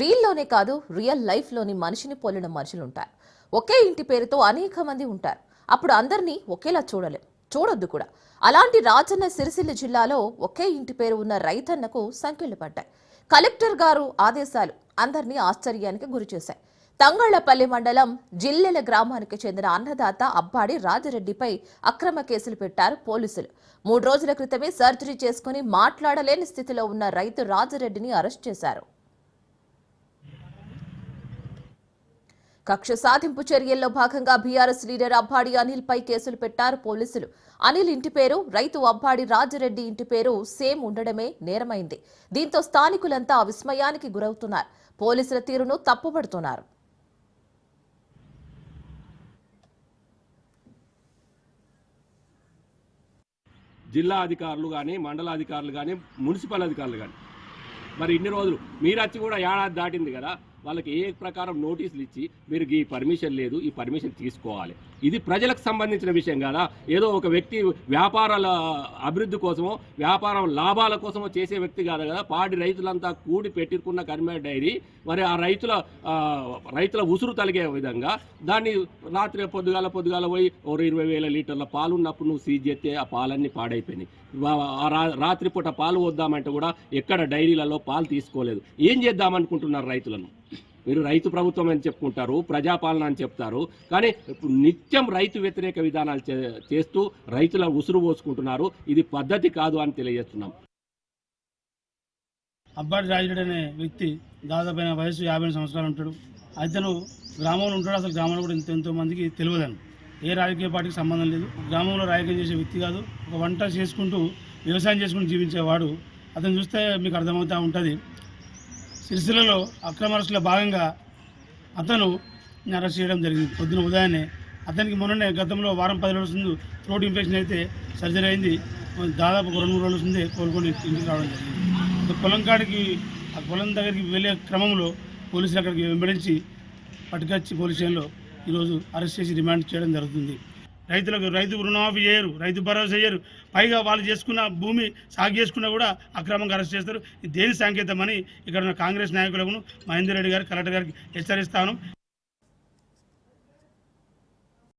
రీల్లోనే కాదు రియల్ లైఫ్లోని మనిషిని పోలిన మనుషులు ఉంటారు ఒకే ఇంటి పేరుతో అనేక మంది ఉంటారు. అప్పుడు అందరినీ ఒకేలా చూడలేం. చూడొద్దు కూడా. అలాంటి రాజన్న సిరిసిల్ల జిల్లాలో ఒకే ఇంటి పేరు ఉన్న రైతన్నకు సంఖ్యలు పడ్డాయి. కలెక్టర్ గారు ఆదేశాలు అందరినీ ఆశ్చర్యానికి గురిచేశాయి. తంగళ్ళపల్లి మండలం జిల్లెల గ్రామానికి చెందిన అన్నదాత అబ్బాడి రాజరెడ్డిపై అక్రమ కేసులు పెట్టారు పోలీసులు. మూడు రోజుల క్రితమే సర్జరీ చేసుకుని మాట్లాడలేని స్థితిలో ఉన్న రైతు రాజరెడ్డిని అరెస్ట్ చేశారు. కక్ష సాధింపు చర్యల్లో భాగంగా బీఆర్ఎస్ లీడర్ అబ్బాడి అనిల్ పై కేసులు పెట్టారు పోలీసులు. అనిల్ ఇంటి పేరు రైతు అబ్బాడి రాజరెడ్డి ఇంటి పేరు సేమ్ ఉండడమే నేరమైంది. దీంతో స్థానికులంతా విస్మయానికి గురవుతున్నారు. పోలీసుల తీరును తప్పుపడుతున్నారు జిల్లా అధికారులు కానీ మండలాధికారులు కానీ మున్సిపల్ అధికారులు కానీ మరి ఇన్ని రోజులు మీరు వచ్చి కూడా ఏడాది దాటింది కదా. వాళ్ళకి ఏ ప్రకారం నోటీసులు ఇచ్చి మీరు ఈ పర్మిషన్ లేదు ఈ పర్మిషన్ తీసుకోవాలి. ఇది ప్రజలకు సంబంధించిన విషయం కదా? ఏదో ఒక వ్యక్తి వ్యాపారాల అభివృద్ధి కోసమో వ్యాపారం లాభాల కోసమో చేసే వ్యక్తి కాదు కదా? పాడి రైతులంతా కూడి పెట్టుకున్న కరిమే డైరీ. మరి ఆ రైతుల రైతుల ఉసురు తలిగే విధంగా దాన్ని రాత్రి పొద్దుగాల పొద్దుగాల పోయి ఓ ఇరవై వేల లీటర్ల పాలు ఉన్నప్పుడు నువ్వు సీజ్ చేస్తే ఆ పాలన్నీ పాడైపోయినాయి. రాత్రిపూట పాలు వద్దామంటే కూడా ఎక్కడ డైరీలలో పాలు తీసుకోలేదు. ఏం చేద్దామనుకుంటున్నారు రైతులను? మీరు రైతు ప్రభుత్వం అని చెప్పుకుంటారు ప్రజాపాలన అని చెప్తారు. కానీ ఇప్పుడు నిత్యం రైతు వ్యతిరేక విధానాలు చే- చేస్తూ రైతుల ఉసురు పోసుకుంటున్నారు. ఇది పద్ధతి కాదు అని తెలియజేస్తున్నాం. అబ్బాటి రాజుడు అనే వ్యక్తి దాదాపు వయసు యాభై సంవత్సరాలు ఉంటాడు. అతను గ్రామంలో ఉంటాడు. అసలు గ్రామంలో కూడా ఎంతో ఎంతో మందికి తెలియదని ఏ రాజకీయ పార్టీకి సంబంధం లేదు. గ్రామంలో రాజకీయం చేసే వ్యక్తి కాదు. ఒక వంట చేసుకుంటూ వ్యవసాయం చేసుకుంటూ జీవించేవాడు. అతను చూస్తే మీకు అర్థమవుతూ ఉంటుంది. సిరిసిల్లలో అక్రమ భాగంగా అతను అరెస్ట్ చేయడం జరిగింది. పొద్దున ఉదయాన్నే అతనికి మొన్ననే గతంలో వారం పది రోజుల ముందు థ్రోట్ ఇన్ఫెక్షన్ అయితే సర్జరీ అయింది. దాదాపు రెండు మూడు రోజుల ముందే కోలుకొని ఇంటికి రావడం జరిగింది. పొలం కాడికి ఆ పొలం దగ్గరికి వెళ్ళే క్రమంలో పోలీసులు అక్కడికి వెంబడించి పట్టుకొచ్చి పోలీస్ స్టేషన్లో ఈరోజు అరెస్ట్ చేసి రిమాండ్ చేయడం జరుగుతుంది. రైతులకు రైతు రుణమాఫీ చేయరు రైతు భరోసా చేయరు. పైగా వాళ్ళు చేసుకున్న భూమి సాగు చేసుకున్నా కూడా అక్రమంగా అరెస్ట్ చేస్తారు. దేని సంకేతం అని ఇక్కడ ఉన్న కాంగ్రెస్ నాయకులకు మహేందర్ రెడ్డి గారు కలెక్టర్ గారికి హెచ్చరిస్తాను